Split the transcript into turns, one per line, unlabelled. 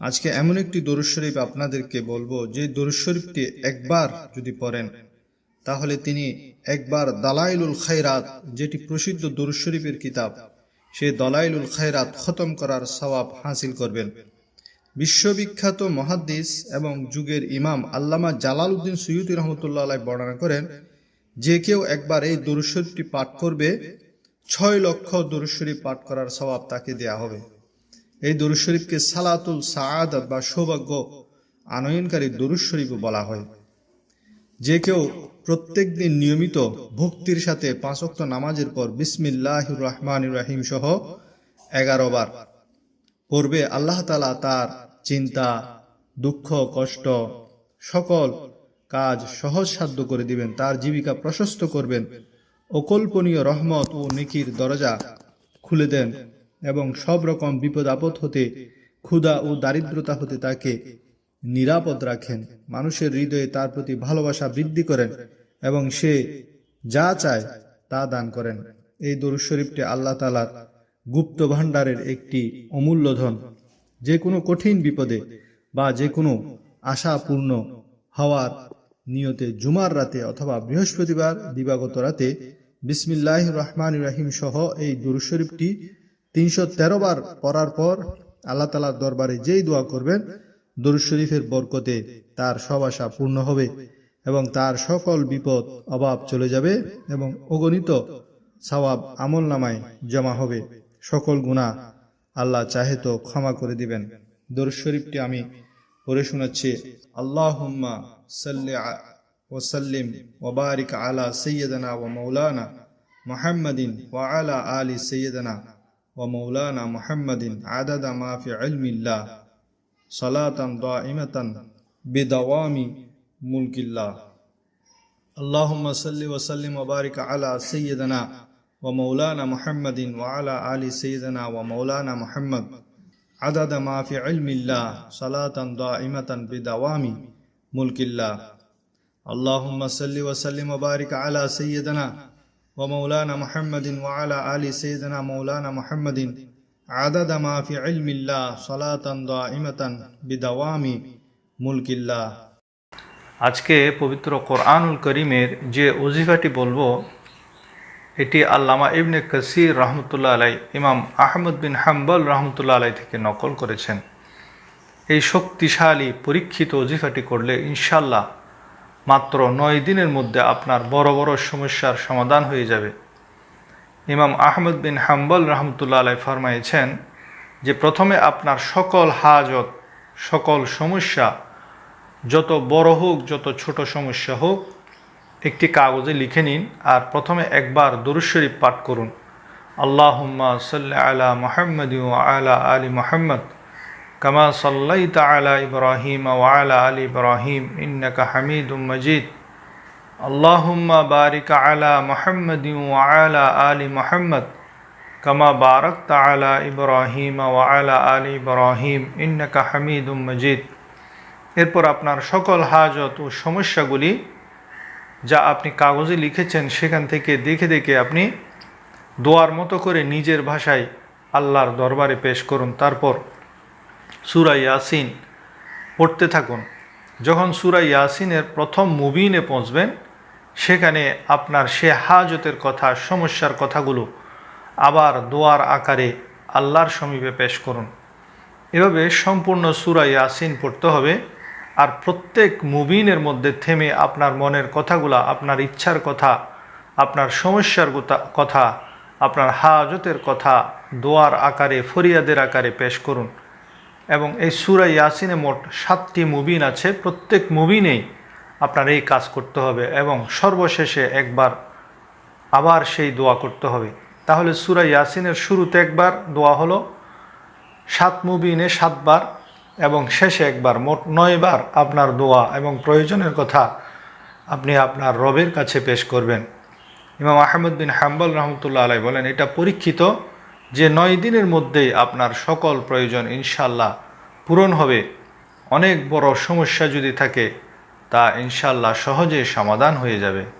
আজকে এমন একটি দরুদ শরীফ আপনাদেরকে বলব, যে দরুদ শরীফটি একবার যদি পড়েন, তাহলে তিনি একবার দালাইলুল খায়রাত, যেটি প্রসিদ্ধ দরুদ শরীফের কিতাব, সে দলাইলুল খায়রাত খতম করার সওয়াব হাসিল করবেন। বিশ্ববিখ্যাত মহাদ্দিস এবং যুগের ইমাম আল্লামা জালাল উদ্দিন সৈয়দি রহমতুল্লাহ আলাই বর্ণনা করেন, যে কেউ একবার এই দরুদ শরীফটি পাঠ করবে, ছয় লক্ষ দরুদ শরীফ পাঠ করার সওয়াব তাকে দেয়া হবে। এই দরুদ শরীফকে সালাতুল সাআদাত বা সৌভাগ্য আনয়নকারী দরুদ শরীফও বলা হয়। যে কেউ প্রত্যেক দিন নিয়মিত ভক্তির সাথে পাঁচক্ত নামাজের পর বিসমিল্লাহ রহমান রাহিম সহ এগারো বার পড়বে, আল্লাহ তালা তার চিন্তা, দুঃখ, কষ্ট, সকল কাজ সহজ সাধ্য করে দিবেন, তার জীবিকা প্রশস্ত করবেন, অকল্পনীয় রহমত ও নিকির দরজা খুলে দেন। এবং সব রকম বিপদ আপদ হতে, ক্ষুধা ও দারিদ্রতা হতে তাকে নিরাপদ রাখেন। মানুষের হৃদয়ে তার প্রতি ভালোবাসা বৃদ্ধি করেন এবং সে যা চায় তা দান করেন। এই দরুদ শরীফটি আল্লাহ তালার গুপ্ত ভাণ্ডারের একটি অমূল্য ধন। যে কোনো কঠিন বিপদে বা যে কোনো আশাপূর্ণ হওয়ার নিয়তে জুমার রাতে অথবা বৃহস্পতিবার দিবাগত রাতে বিসমিল্লাহ রহমান রাহিম সহ এই দরুদ শরীফটি তিনশো তেরো বার পড়ার পর আল্লাহ তালার দরবারে যেই দোয়া করবেন, দরুদ শরীফের বরকতে তার সব আশা পূর্ণ হবে এবং তার সকল বিপদ, অভাব চলে যাবে এবং অগণিত সওয়াব আমল নামায় জমা হবে। সকল গুণা আল্লাহ চাহে তো ক্ষমা করে দিবেন। দরুদ শরীফটি আমি পড়ে শোনাচ্ছি আল্লাহ সাল্লি ওসাল্লিম ওবারিক আলা সৈয়দনা ও মৌলানা মোহাম্মদিন ওয়া আলা আলী সৈয়দনা ومولانا محمد عدد ما في علم الله صلاة دائمة بدوام ملك الله. اللهم صل وسلم وبارك على سيدنا ومولانا محمد وعلى آل سيدنا ومولانا محمد. عدد ما في علم الله صلاة دائمة بدوام ملك الله. اللهم صل وسلم وبارك على سيدنا ومولانا محمد وعلى آل سيدنا مولانا محمد عدد ما في علم الله صلاة دائمة بدوام ملك الله
আজকে পবিত্র কোরআনুল করিমের যে ওজিফাটি বলবো এটি আল্লামা ইবনে কাসির রহমতুল্লাহ আলাই ইমাম আহমদ বিন হাম্বল রহমতুল্লাহ আলাই থেকে নকল করেছেন এই শক্তিশালী পরীক্ষিত ওজিফাটি করলে ইনশাল্লাহ মাত্র নয় দিনের মধ্যে আপনার বড় বড় সমস্যার সমাধান হয়ে যাবে। ইমাম আহমদ বিন হাম্বল রহমতুল্লাহ আলাই ফরমাইছেন যে প্রথমে আপনার সকল হাজত, সকল সমস্যা, যত বড় হোক, যত ছোট সমস্যা হোক, একটি কাগজে লিখে নিন আর প্রথমে একবার দরুদ শরীফ পাঠ করুন। আল্লাহুম্মা সাল্লা আলা মোহাম্মদ আলা আলী মুহাম্মদ। কামা সাল্লাই তালা ইব্রাহিম ওয়ালা আল ইব্রাহিম ইন্নাকা হামিদুম মজিদ। আল্লাহুম্মা বারিক আলা ওয়া আলা আলি মোহাম্মদ। কামা বারক তালা ইব্রাহিম ওয়ালা আল ইব্রাহিম ইন্নাকা হামিদুম মজিদ। এরপর আপনার সকল হাজত ও সমস্যাগুলি যা আপনি কাগজে লিখেছেন সেখান থেকে দেখে দেখে আপনি দোয়ার মতো করে নিজের ভাষায় আল্লাহর দরবারে পেশ করুন। তারপর সুরা ইয়াসিন পড়তে থাকুন। যখন সুরা ইয়াসিনের প্রথম মুবিনে পৌঁছবেন, সেখানে আপনার সে হাজতের কথা, সমস্যার কথাগুলো আবার দোয়ার আকারে আল্লাহর সমীপে পেশ করুন। এভাবে সম্পূর্ণ সুরা ইয়াসিন পড়তে হবে আর প্রত্যেক মুবিনের মধ্যে থেমে আপনার মনের কথাগুলা, আপনার ইচ্ছার কথা, আপনার সমস্যার কথা, আপনার হাজতের কথা দোয়ার আকারে, ফরিয়াদের আকারে পেশ করুন। এবং এই সুরা ইয়াসিনে মোট সাতটি মুবিন আছে। প্রত্যেক মুবিনেই আপনার এই কাজ করতে হবে এবং সর্বশেষে একবার আবার সেই দোয়া করতে হবে। তাহলে সুরা ইয়াসিনের শুরুতে একবার দোয়া হলো, সাত মুবিনে সাতবার এবং শেষে একবার, মোট নয়বার আপনার দোয়া এবং প্রয়োজনের কথা আপনি আপনার রবের কাছে পেশ করবেন। ইমাম আহমদ বিন হাম্বল রহমতুল্লাহ আলাই বলেন, এটা পরীক্ষিত যে নয় দিনের মধ্যে আপনার সকল প্রয়োজন ইনশাল্লাহ পূরণ হবে। অনেক বড় সমস্যা যদি থাকে, তা ইনশাল্লাহ সহজে সমাধান হয়ে যাবে।